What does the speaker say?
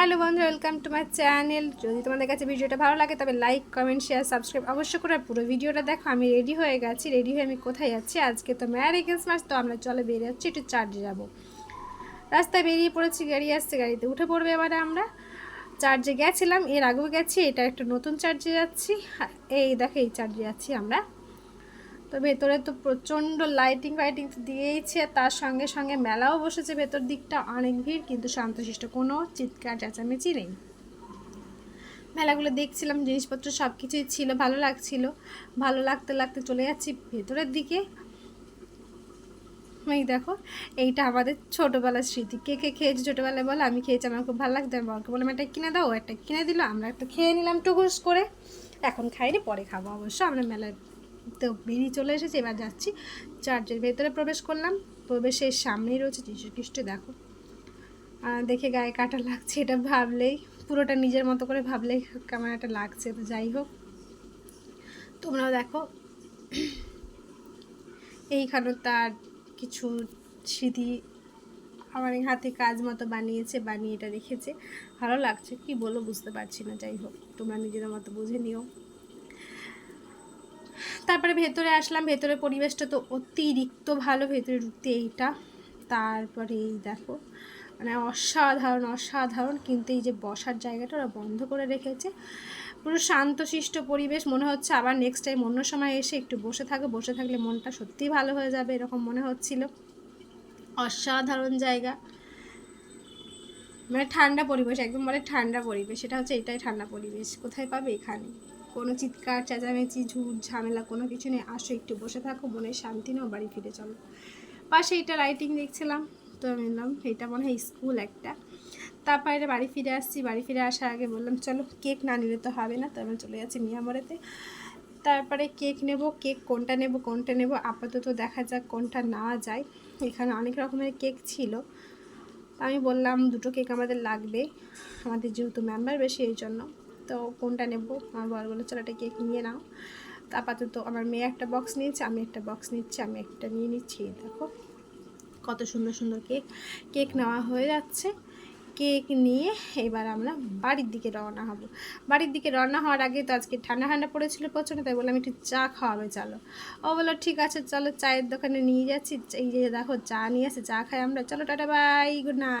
Hello বন্ধু welcome to my channel যদি তোমাদের কাছে ভিডিওটা ভালো লাগে, তবে লাইক কমেন্ট শেয়ার সাবস্ক্রাইব অবশ্যই করে পুরো ভিডিওটা দেখো। আমি রেডি হয়ে গেছি। রেডি হয়ে আমি কোথায় যাচ্ছি আজকে তো ম্যারি ক্রিসমাস তো আমরা চলে বেরিয়ে যাচ্ছি, একটু চার্জে যাব। রাস্তায় বেরিয়ে পড়েছি, গাড়ি আসছে, গাড়িতে উঠে পড়বে এবারে আমরা। চার্জে গেছিলাম, এর আগেও গেছি, এটা একটা নতুন চার্জে যাচ্ছি। এই দেখো, এই চার্জে যাচ্ছি আমরা। তো ভেতরে তো প্রচণ্ড লাইটিং ফাইটিং দিয়েইছে তার সঙ্গে সঙ্গে মেলাও বসেছে ভেতর দিকটা, অনেক ভিড়, কিন্তু শান্তশিষ্ট কোনো চিৎকার, চেঁচামেচি নেই। মেলাগুলো দেখছিলাম, জিনিসপত্র সব কিছুই ছিল, ভালো লাগছিল। ভালো লাগতে লাগতে চলে যাচ্ছি ভেতরের দিকে। এই দেখো, এইটা আমাদের ছোটোবেলার স্মৃতি। কে কে খেয়েছি ছোটোবেলায় বলো? আমি খেয়েছি, আমার খুব ভালো লাগতো আমি বরকে বললাম, একটা কিনে দাও একটা কিনে দিল। আমরা একটা খেয়ে নিলাম টুকুস করে। এখন খাইনি, পরে খাব অবশ্য। আমরা মেলায় তো বেরিয়ে চলে এসেছি, এবার যাচ্ছি চার্চের ভেতরে প্রবেশ করলাম। প্রবেশের সামনেই রয়েছে যীশু খ্রিস্ট দেখো দেখে গায়ে কাটা লাগছে, এটা ভাবলেই, পুরোটা নিজের মতো করে ভাবলেই কেমন একটা লাগছে, তো যাই হোক। তোমরাও দেখো, এইখানে তার কিছু স্মৃতি আমার এই হাতে কাজ মতো বানিয়েছে, বানিয়ে এটা রেখেছে। ভালো লাগছে, কি বলো বুঝতে পারছি না, যাই হোক। তোমরা নিজেদের মতো বুঝে নিও। তারপরে ভেতরে আসলাম, ভেতরে পরিবেশটা তো অতিরিক্ত ভালো, ভেতরে ঢুকতে এইটা। তারপরে এই দেখো মানে অসাধারণ অসাধারণ। কিন্তু এই যে বসার জায়গাটা ওরা বন্ধ করে রেখেছে। পুরো শান্তশিষ্ট পরিবেশ, মনে হচ্ছে আবার নেক্সট টাইম অন্য সময় এসে একটু বসে থাকে। বসে থাকলে মনটা সত্যিই ভালো হয়ে যাবে, এরকম মনে হচ্ছিল। অসাধারণ জায়গা। মানে ঠান্ডা পরিবেশ, একদম মানে ঠান্ডা পরিবেশ। সেটা হচ্ছে এটাই ঠান্ডা পরিবেশ। কোথায় পাবে? এখানে কোনো চিৎকার, চেঁচামেচি, ঝুট, ঝামেলা কোনো কিছু নেই। আসো, একটু বসে থাকো মনে শান্তি নাও, বাড়ি ফিরে চলো। পাশে এটা লাইটিং দেখছিলাম, তো আমি বললাম, এটা মনে হয় স্কুল একটা। তারপরে বাড়ি ফিরে আসছি। বাড়ি ফিরে আসার আগে বললাম, চলো কেক না নিলে তো হবে না। তো আমি চলে যাচ্ছি মিয়ামরেতে। তারপরে কেক নেব কেক কোনটা নেব কোনটা নেব, আপাতত দেখা যাক কোনটা নেওয়া যায়। এখানে অনেক রকমের কেক ছিল। আমি বললাম, দুটো কেক আমাদের লাগবে, আমাদের যেহেতু মেম্বার বেশি এই জন্য। তো কোনটা নেব? আমার বর বলে চলো একটা কেক নিয়ে নাও। আপাতত আমার মেয়ে একটা বক্স নিয়েছে, আমি একটা বক্স নিচ্ছি, আমি একটা নিয়ে নিচ্ছি দেখো। কত সুন্দর সুন্দর কেক। কেক নেওয়া হয়ে যাচ্ছে। কেক নিয়ে এবার আমরা বাড়ির দিকে রওনা হব। বাড়ির দিকে রওনা হওয়ার আগে তো আজকে ঠান্ডা ঠান্ডা পড়েছিল প্রচণ্ড, তাই বললাম একটু চা খাওয়াবে, চলো। ও বলল, ঠিক আছে, চলো, চায়ের দোকানে নিয়ে যাচ্ছি। এই যে দেখো, চা নিয়ে আসে চা খাই আমরা। চলো, টাটা, বাই, গুড নাইট।